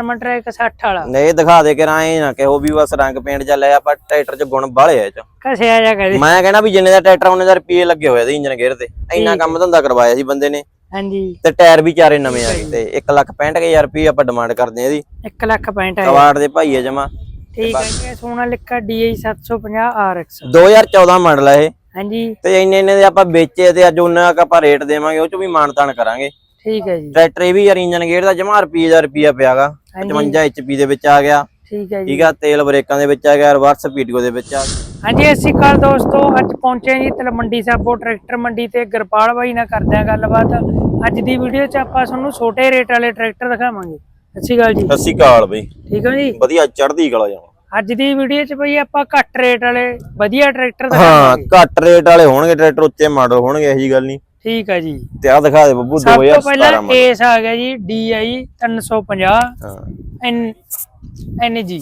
ਨਵਾਂ ਟਰੈਕ 60 ਵਾਲਾ। ਨਹੀਂ ਦਿਖਾ ਦੇ ਕੇ ਰਾਏ ਨਾ ਕਿਹੋ ਵੀ ਬਸ ਰੰਗ ਪੇਂਟ ਜਾਂ ਲੈ ਆਪਾਂ ਟਰੈਕਟਰ 'ਚ ਗੁਣ ਬਾਲੇ ਆ ਇਹ 'ਚ। ਕਸਿਆ ਜਾ ਕਦੇ। ਮੈਂ ਕਹਿੰਦਾ ਵੀ ਜਿੰਨੇ ਦਾ ਟਰੈਕਟਰ ਉਹਨੇ ਦਾ ਰੁਪਏ ਲੱਗੇ ਹੋਏ ਦੇ ਇੰਜਨ ਗੇਅਰ ਤੇ। ਇੰਨਾ ਕੰਮ ਧੰਦਾ ਕਰਵਾਇਆ ਸੀ ਬੰਦੇ ਨੇ। ਹਾਂਜੀ। ਤੇ ਟਾਇਰ ਵੀ ਚਾਰੇ ਨਵੇਂ ਆ ਗਏ ਤੇ 1 ਲੱਖ 65000 ਰੁਪਏ ਆਪਾਂ ਡਿਮਾਂਡ ਕਰਦੇ ਆ ਇਹਦੀ। 1 ਲੱਖ 65 ਕਵਾੜ ਦੇ ਭਾਈ ਆ ਜਮਾ। ਠੀਕ ਹੈ ਜੀ ਸੋਨਾ ਲਿਖਾ DI 750 RX 2014 ਮਾਡਲ ਆ ਇਹ। ਹਾਂਜੀ। ਤੇ ਇੰਨੇ ਇੰਨੇ ਦੇ ਆਪਾਂ ਵੇਚੇ ਤੇ ਅੱਜ ਉਹਨਾਂ ਕ ਆਪਾਂ ਰੇਟ ਦੇਵਾਂਗੇ ਉਹ ਚ ਵੀ ਮਾਨਤਾਨ ਕਰਾਂਗੇ। ਠੀਕ ਹੈ ਜੀ। ਟਰੈਕਟਰ ਇਹ ਵੀ ਯਾਰ ਇੰਜਨ ਗੇਅਰ ਦਾ ਜਮਾ ਰੁਪਏ ਦਾ ਰੁਪਿਆ ਪਿਆਗਾ 55 HP ਦੇ ਵਿੱਚ ਆ ਗਿਆ। ਠੀਕ ਹੈ ਜੀ। ਠੀਕ ਆ ਤੇਲ ਬ੍ਰੇਕਾਂ ਦੇ ਵਿੱਚ ਆ ਗਿਆ ਰਿਵਰਸ ਪੀਟੀਓ ਦੇ ਵਿੱਚ ਆ ਹਾਂਜੀ ਅਸੀਂ ਕੱਲ ਦੋਸਤੋ। ਅੱਜ ਪਹੁੰਚੇ ਹਾਂ ਜੀ ਤਲਮੰਡੀ ਸਾਬੋ ਟਰੈਕਟਰ ਮੰਡੀ ਤੇ ਗੁਰਪਾਲ ਬਾਈ ਨਾਲ ਕਰਦੇ ਹਾਂ ਗੱਲਬਾਤ। ਅੱਜ ਦੀ ਵੀਡੀਓ 'ਚ ਆਪਾਂ ਤੁਹਾਨੂੰ ਛੋਟੇ ਰੇਟ ਵਾਲੇ ਟਰੈਕਟਰ ਦਿਖਾਵਾਂਗੇ। ਸ਼੍ਰੀ ਅਕਾਲ ਜੀ। ਸ਼੍ਰੀ ਅਕਾਲ ਬਈ। ਠੀਕ ਹੈ ਜੀ? ਵਧੀਆ ਚੜ੍ਹਦੀ ਕਲਾ ਜਾਵਾਂ ਅੱਜ ਦੀ ਵੀਡੀਓ 'ਚ ਬਈ ਆਪਾਂ ਘੱਟ ਰੇਟ ਵਾਲੇ ਵਧੀਆ ਟਰੈਕਟਰ ਹਾਂ ਦਿਖਾਵਾਂਗੇ। ਘੱਟ ਰੇਟ ਵਾਲੇ ਹੋਣਗੇ ਟਰੈਕਟਰ ਉੱਚੇ ਮਾਡਲ ਹੋਣਗੇ ਇਹੀ ਗੱਲ ਨਹੀਂ। ਠੀਕ ਹੈ ਜੀ। ਤੇ ਆ ਦਿਖਾ ਦੇ ਬੱਬੂ ਸਭ ਤੋਂ 2017 ਪਹਿਲਾਂ ਕੇਸ ਆ ਗਿਆ ਜੀ DI 350 ਹਾਂ। N NG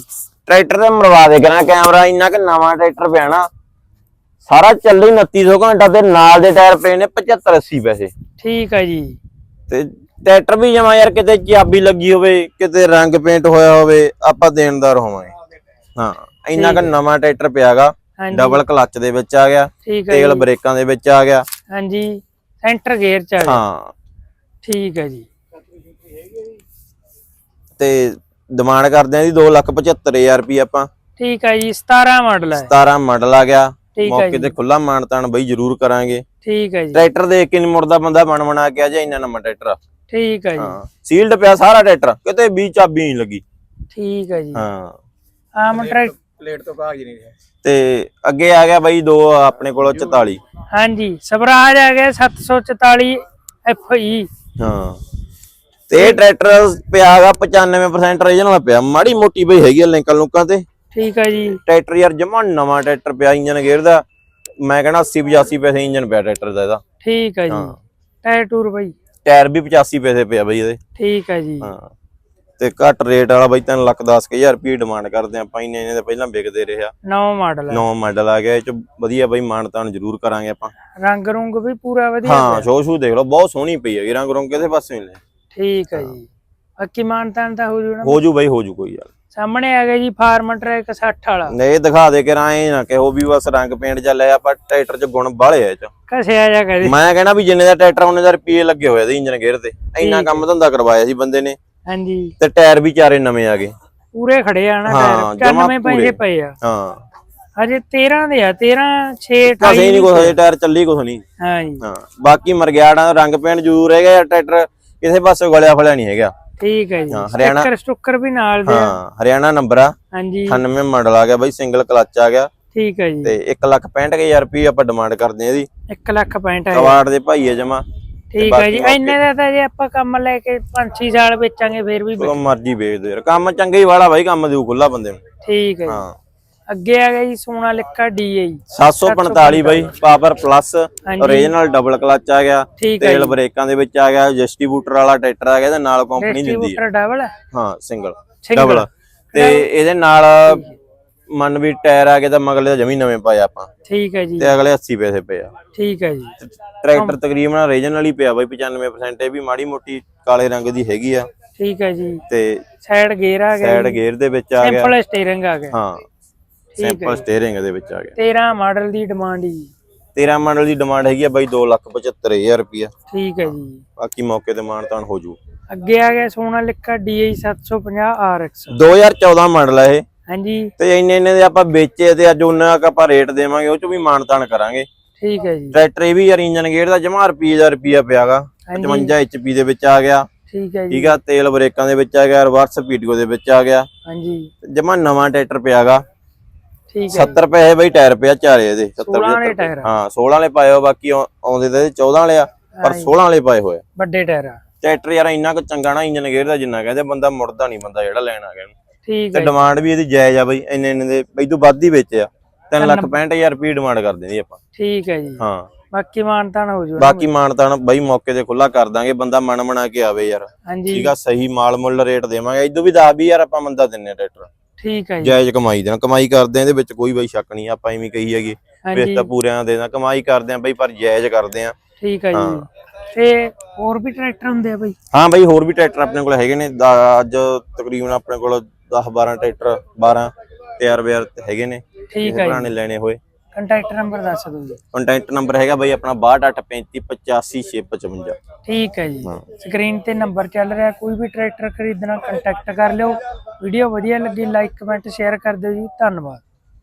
ਟਰੈਕਟਰ ਤੇ ਮਰਵਾ ਦੇ ਕਰਾਂ ਕੈਮਰਾ ਇੰਨਾ ਕਿ ਨਵਾਂ ਟਰੈਕਟਰ ਪਿਆ ਨਾ ਸਾਰਾ ਚੱਲੀ 2900 ਘੰਟਾ ਤੇ ਨਾਲ ਦੇ ਟਾਇਰ ਪਏ ਨੇ 75 80 ਪੈਸੇ। ਠੀਕ ਹੈ ਜੀ। ਤੇ ਟਰੈਕਟਰ ਵੀ ਜਮਾ ਯਾਰ ਕਿਤੇ ਚਾਬੀ ਲੱਗੀ ਹੋਵੇ ਕਿਤੇ ਰੰਗ ਪੇਂਟ ਹੋਇਆ ਹੋਵੇ ਆਪਾਂ ਦੇਣਦਾਰ ਹੋਵਾਂਗੇ। ਹਾਂ ਇੰਨਾ ਕ ਨਵਾਂ ਟਰੈਕਟਰ ਪਿਆਗਾ। ਹਾਂਜੀ। ਡਬਲ ਕਲੱਚ ਦੇ ਵਿੱਚ ਆ ਗਿਆ। ਠੀਕ ਹੈ ਤੇਲ ਜੀ। ਬ੍ਰੇਕਾਂ ਦੇ ਵਿੱਚ ਆ ਗਿਆ। ਹਾਂਜੀ। ਸੈਂਟਰ ਗੇਅਰ ਚ ਆ ਗਿਆ। ਹਾਂ। ਠੀਕ ਹੈ ਜੀ। ਤੇ ਡਿਮਾਂਡ ਕਰਦੇ ਆ ਜੀ 275000 ਰੁਪਏ ਆਪਾਂ। ਠੀਕ ਹੈ ਜੀ 17 ਮਾਡਲ ਹੈ। 17 ਮਾਡਲ ਆ ਗਿਆ। ਮੌਕੇ ਤੇ ਖੁੱਲਾ ਮਾਨਤਾਨ ਬਈ ਜ਼ਰੂਰ ਕਰਾਂਗੇ। ਠੀਕ ਹੈ ਜੀ। ਟਰੈਕਟਰ ਦੇਖ ਕੇ ਨਹੀਂ ਮੁੜਦਾ ਬੰਦਾ ਬਣ ਬਣਾ ਕੇ ਆ ਜਾ ਇੰਨਾ ਨਵਾਂ ਟਰੈਕਟਰ ਆ। ਠੀਕ ਹੈ ਜੀ। ਹਾਂ ਸੀਲਡ ਪਿਆ ਸਾਰਾ ਟਰੈਕਟਰ ਕਿਤੇ ਵੀ ਚਾਬੀ ਨਹੀਂ ਲੱਗੀ। ਠੀਕ ਹੈ ਜੀ। ਹਾਂ। ਆਮ ਟਰੈਕ ਪਲੇਟ ਤੋਂ ਕਾਗਜ਼ ਨਹੀਂ ਤੇ ਅੱਗੇ ਆ ਗਿਆ ਬਈ ਦੋ ਆਪਣੇ ਕੋਲ 44 ਹਾਂਜੀ ਸਵਰਾਜ ਆ ਗਿਆ 744 FE ਹਾਂ। ਤੇ ਇਹ ਟਰੈਕਟਰ ਪਿਆਗਾ 95% ਰੀਜਨਲ ਪਿਆ। ਮਾੜੀ ਮੋਟੀ ਬਈ ਹੈਗੀ ਆ ਲਿੰਕਾਂ ਲੁੰਕਾਂ ਤੇ। ਠੀਕ ਹੈ ਜੀ। ਟਰੈਕਟਰ ਯਾਰ ਜਮਾ ਨਵਾਂ ਟਰੈਕਟਰ ਪਿਆ ਇੰਜਨ ਗੇਅਰ ਦਾ। ਮੈਂ ਕਹਿੰਦਾ 80 85 ਪੈਸੇ ਇੰਜਨ ਪਿਆ ਟਰੈਕਟਰ ਦਾ ਇਹਦਾ। ਠੀਕ ਹੈ ਜੀ। ਟਾਇਰ ਟੂਰ ਬਈ। ਟਾਇਰ ਵੀ 85 ਪੈਸੇ ਪਿਆ ਬਈ ਇਹਦੇ। ਠੀਕ ਹੈ ਜੀ। ਹਾਂ। ਤੇ ਘੱਟ ਰੇਟ ਵਾਲਾ ਬਈ 3 ਲੱਖ 10000 ਰੁਪਏ ਡਿਮਾਂਡ ਕਰਦੇ ਆਪਾਂ ਇੰਨੇ ਇੰਨੇ ਦੇ ਪਹਿਲਾਂ ਵਿਕਦੇ ਰਿਹਾ ਨਵਾਂ ਮਾਡਲ ਹੈ ਨੌ ਮਾਡਲ ਆ ਗਿਆ ਇਹ ਚ ਵਧੀਆ ਬਈ ਮਾਨਤਾਨ ਜ਼ਰੂਰ ਕਰਾਂਗੇ ਆਪਾਂ। ਰੰਗ ਰੁੰਗ ਵੀ ਪੂਰਾ ਵਧੀਆ ਹਾਂ। ਸ਼ੋ ਸ਼ੂ ਦੇਖ ਲਓ ਬਹੁਤ ਸੋਹਣੀ ਪਈ ਹੈ ਰੰਗ ਰੰਗ ਕਿਹਦੇ ਪਾਸੇ ਮਿਲੇ ਠੀਕ ਹੈ ਜੀ। ਬਾਕੀ ਮਾਨਤਾਨ ਤਾਂ ਹੋ ਜੂ ਨਾ। ਹੋ ਜੂ ਬਈ ਹੋ ਜੂ ਕੋਈ ਗੱਲ ਸਾਹਮਣੇ ਆ ਗਿਆ ਜੀ ਫਾਰਮ ਟਰੈਕ 60 ਵਾਲਾ। ਨਹੀਂ ਦਿਖਾ ਦੇ ਕੇ ਰਾਏ ਨਾ ਕਿਹੋ ਵੀ ਬਸ ਰੰਗ ਪੇਂਟ ਜਾਂ ਲੈ ਆਪਾਂ ਟਰੈਕਟਰ ਚ ਗੁਣ ਬਾਲੇ ਆ ਇਹ ਚ। ਕਸਿਆ ਜਾ ਕਦੇ ਮੈਂ ਕਹਿੰਦਾ ਵੀ ਜਿੰਨੇ ਦਾ ਟਰੈਕਟਰ ਉਹਨੇ ਦਾ ਰੁਪਏ ਲੱਗੇ ਹੋਏ ਦੇ ਇੰਜਨ ਗੇਅਰ ਤੇ। ਇੰਨਾ ਕੰਮ ਧੰਦਾ ਕਰਵਾਇਆ ਸੀ ਬੰਦੇ ਨੇ। ਹਾਂਜੀ। ਤੇ ਟਾਇਰ ਵੀ ਚਾਰੇ ਨਵੇਂ ਆ ਗਏ। ਪੂਰੇ ਖੜੇ ਆ ਨਾ ਹਾਂ, ਟਾਇਰ ਜਮਾਂ 95 ਪੈਸੇ ਪੂਰੇ। ਪਏ ਆ। ਹਾਂ। ਹਜੇ 13 ਦੇ ਆ 13 6 ਕਸੇ 28 ਨਹੀਂ ਕੁਛ ਹਜੇ ਟਾਇਰ ਚੱਲੀ ਕੁਛ ਨਹੀਂ। ਹਾਂ ਜੀ ਹਾਂ ਬਾਕੀ ਮਰਗਿਆੜਾਂ ਦਾ ਰੰਗ ਪੇਂਟ ਜ਼ਰੂਰ ਹੈਗਾ ਯਾਰ ਟਰੈਕਟਰ ਕਿਸੇ ਪਾਸੇ ਗਲਿਆ ਫਲਿਆ ਨਹੀਂ ਹੈਗਾ। ਠੀਕ ਹੈ ਜੀ। ਹਾਂ, ਹਰਿਆਣਾ- ਸਟicker ਸਟੁੱਕਰ ਵੀ ਨਾਲ ਦੇ ਆ। ਹਾਂ ਹਰਿਆਣਾ ਨੰਬਰ ਆ। ਹਾਂਜੀ। 98 ਮਾਡਲ ਆ ਗਿਆ ਬਾਈ ਸਿੰਗਲ ਕਲੱਚ ਆ ਗਿਆ। ਠੀਕ ਹੈ ਜੀ। ਤੇ 165000 ਰੁਪਏ ਆਪਾਂ ਡਿਮਾਂਡ ਕਰਦੇ ਆ ਇਹਦੀ। 1 ਲੱਖ 65 ਹੈ ਕਵਾੜ ਦੇ ਭਾਈ ਆ ਜਮਾ। ਠੀਕ ਹੈ ਜੀ ਇੰਨੇ ਦਾ ਤਾਂ ਜੇ ਆਪਾਂ ਕੰਮ ਲੈ ਕੇ 5-6 ਸਾਲ ਵੇਚਾਂਗੇ ਫੇਰ ਵੀ ਉਹ ਮਰਜ਼ੀ ਵੇਚ ਦੇ ਯਾਰ ਕੰਮ ਚੰਗਾ ਹੀ ਵਾਲਾ ਬਾਈ ਕੰਮ ਦਿਓ ਖੁੱਲਾ ਬੰਦੇ ਨੂੰ। ਠੀਕ ਹੈ। ਹਾਂ। ਅੱਗੇ ਆ ਗਿਆ ਜੀ ਸੋਨਾ ਲਿਖਾ DI 745 ਬਾਈ power plus. Original double clutch ਆ ਗਿਆ ਤੇਲ ਬ੍ਰੇਕਾਂ ਦੇ ਵਿੱਚ ਆ ਗਿਆ ਡਿਸਟ੍ਰੀਬਿਊਟਰ ਵਾਲਾ ਟਰੈਕਟਰ ਆ ਗਿਆ ਤੇ ਨਾਲ ਕੰਪਨੀ ਦਿੰਦੀ ਹੈ ਡਿਸਟ੍ਰੀਬਿਊਟਰ ਡਬਲ ਹਾਂ ਸਿੰਗਲ। ਡਬਲ ਤੇ ਇਹਦੇ ਨਾਲ ਮੰਨ ਵੀ ਟਾਇਰ ਆ ਗਏ ਤਾਂ ਮਗਲੇ ਦਾ ਜਮੀ ਨਵੇਂ ਪਾਏ ਆਪਾਂ। ਠੀਕ ਹੈ ਜੀ। ਤੇ ਅਗਲੇ 80 ਪੈਸੇ ਪਏ ਆ। ਠੀਕ ਹੈ ਜੀ। ਟਰੈਕਟਰ ਤਕਰੀਬਨ ਓਰੀਜਨਲ ਹੀ ਪਿਆ ਬਾਈ 95% ਇਹ ਵੀ ਮਾੜੀ ਮੋਟੀ ਕਾਲੇ ਰੰਗ ਦੀ ਹੈਗੀ ਆ। ਠੀਕ ਹੈ ਜੀ। ਤੇ ਸਾਈਡ ਗੇਅਰ ਆ ਗਿਆ ਸਾਈਡ ਗੇਅਰ ਦੇ ਵਿੱਚ ਆ ਗਿਆ। ਸਿੰਪਲ ਸਟੀਅਰਿੰਗ ਆ ਗਿਆ। ਹਾਂ ਸਿੰਪਲ ਸਟੀਅਰਿੰਗ ਦੇ ਵਿੱਚ ਆ ਗਿਆ। 13 ਮਾਡਲ ਦੀ ਡਿਮਾਂਡ ਜੀ। 13 ਮਾਡਲ ਦੀ ਡਿਮਾਂਡ ਹੈਗੀ ਆ ਬਾਈ 275000 ਰੁਪਿਆ ਠੀਕ ਹੈ ਜੀ। ਬਾਕੀ ਮੌਕੇ ਤੇ ਮਾਨਤਾਨ ਹੋ ਜੂ। ਅੱਗੇ ਆ ਗਿਆ ਸੋਨਾ ਲਿਖਾ DI 750 RX 2014 ਮਾਡਲ ਆ ਇਹ। ਹਾਂਜੀ। ਤੇ ਇੰਨੇ ਇੰਨੇ ਦੇ ਆਪਾਂ ਵੇਚੇ ਤੇ ਅੱਜ ਉਹਨਾਂ ਕ ਆਪਾਂ ਰੇਟ ਦੇਵਾਂਗੇ ਉਹ ਚ ਵੀ ਮਾਨਤਾਨ ਕਰਾਂਗੇ। ਠੀਕ ਹੈ ਜੀ। ਟਰੈਕਟਰ ਇਹ ਵੀ ਯਾਰ ਇੰਜਨ ਗੇਅਰ ਦਾ ਜਮਾ ਰੁਪਏ ਦਾ ਰੁਪਿਆ ਪਿਆਗਾ ਹਾਂਜੀ। 55 HP ਦੇ ਵਿੱਚ ਆ ਗਿਆ। ਠੀਕ ਹੈ ਜੀ। ਠੀਕ ਆ ਤੇਲ ਬ੍ਰੇਕਾਂ ਦੇ ਵਿੱਚ ਆ ਗਿਆ ਰਿਵਰਸ ਪੀਟੀਓ ਦੇ ਵਿੱਚ ਆ ਗਿਆ। ਹਾਂਜੀ। ਜਮਾ ਨਵਾਂ ਟਰੈਕਟਰ ਪਿਆਗਾ ਠੀਕ ਹੈ 70 ਪੈਸੇ ਬਈ ਟਾਇਰ ਪਿਆ ਚਾਰੇ ਇਹਦੇ 70 16 ਵਾਲੇ 75 ਟਾਇਰ ਆ। ਹਾਂ 16 ਵਾਲੇ ਪਾਏ ਹੋ ਬਾਕੀ ਆਉ- ਆਉਂਦੇ ਤੇ 14 ਵਾਲੇ ਆ ਪਰ 16 ਵਾਲੇ ਪਾਏ ਹੋਏ ਵੱਡੇ ਟਾਇਰ ਆ। ਟਰੈਕਟਰ ਯਾਰ ਇੰਨਾ ਕੁ ਚੰਗਾ ਨਾ ਇੰਜਨ ਗੇਅਰ ਦਾ ਜਿੰਨਾ ਕਹਿੰਦੇ ਬੰਦਾ ਮੁੜਦਾ ਨਹੀਂ ਬੰਦਾ ਜਿਹੜਾ ਲੈਣ ਆ ਗਿਆ ਠੀਕ ਤੇ ਹੈ ਡਿਮਾਂਡ ਵੀ ਇਹਦੀ ਜਾਇਜ਼ ਆ ਬਈ ਇੰਨੇ ਇੰਨੇ ਦੇ ਬਈ ਤੂੰ ਵੱਧ ਹੀ ਵੇਚਿਆ 3 ਲੱਖ 65000 ਰੁਪਏ ਡਿਮਾਂਡ ਕਰ ਦਿੰਦੀ ਆਪਾਂ। ਠੀਕ ਹੈ ਜੀ। ਹਾਂ। ਬਾਕੀ ਮਾਨਤਾਨ ਹੋ ਜੂ ਬਾਕੀ ਮਾਨਤਾਨ ਬਈ ਮੌਕੇ ਤੇ ਖੁੱਲਾ ਕਰ ਦਾਂਗੇ ਬੰਦਾ ਮਨ ਬਣਾ ਕੇ ਆਵੇ ਯਾਰ। ਠੀਕ ਆ ਸਹੀ ਮਾਲ ਮੁੱਲ ਰੇਟ ਦੇਵਾਂਗੇ। ਇਦੋਂ ਵੀ 10 20000 ਆਪਾਂ ਮੰਦਾ ਦਿੰਨੇ ਟਰੈਕਟਰ। ਠੀਕ ਹੈ ਜੀ। ਜਾਇਜ਼ ਕਮਾਈ ਦੇਣਾ। ਕਮਾਈ ਕਰਦੇ ਆ ਇਹਦੇ ਵਿੱਚ ਕੋਈ ਬਈ ਸ਼ੱਕ ਨਹੀਂ ਆਪਾਂ ਐਵੇਂ ਕਹੀ ਹੈਗੀ। ਵੇਚ ਤਾਂ ਪੂਰਿਆਂ ਦੇ ਦੇਣਾ। ਕਮਾਈ ਕਰਦੇ ਆ ਬਈ ਪਰ ਜਾਇਜ਼ ਕਰਦੇ ਆ। ਠੀਕ ਹੈ ਜੀ। ਤੇ ਹੋਰ ਵੀ ਟਰੈਕਟਰ ਹੁੰਦੇ ਆ ਬਈ? ਹਾਂ ਬਾਈ ਹੋਰ ਵੀ ਟਰੈਕਟਰ ਆਪਣੇ ਕੋਲ ਹੈਗੇ ਨੇ। ਅੱਜ ਤਕਰੀਬਨ ਆਪਣੇ ਕੋਲ 10 12 ਟਰੈਕਟਰ 12 ਤਿਆਰ ਬਿਆਰ ਹੈਗੇ ਨੇ ਠੀਕ ਹੈ ਭਰਾ ਨੇ ਲੈਣੇ ਹੋਏ। ਕੰਟੈਕਟ ਨੰਬਰ ਦੱਸ ਦਿਓ ਜੀ। ਕੰਟੈਕਟ ਨੰਬਰ ਹੈਗਾ ਬਾਈ ਆਪਣਾ 6285585655 ਠੀਕ ਹੈ ਜੀ। ਸਕਰੀਨ ਤੇ ਨੰਬਰ ਚੱਲ ਰਿਹਾ ਕੋਈ ਵੀ ਟਰੈਕਟਰ ਖਰੀਦਣਾ ਕੰਟੈਕਟ ਕਰ ਲਿਓ। ਵੀਡੀਓ ਵਧੀਆ ਲੱਗੀ ਲਾਈਕ ਕਮੈਂਟ ਸ਼ੇਅਰ ਕਰ ਦਿਓ ਜੀ। ਧੰਨਵਾਦ।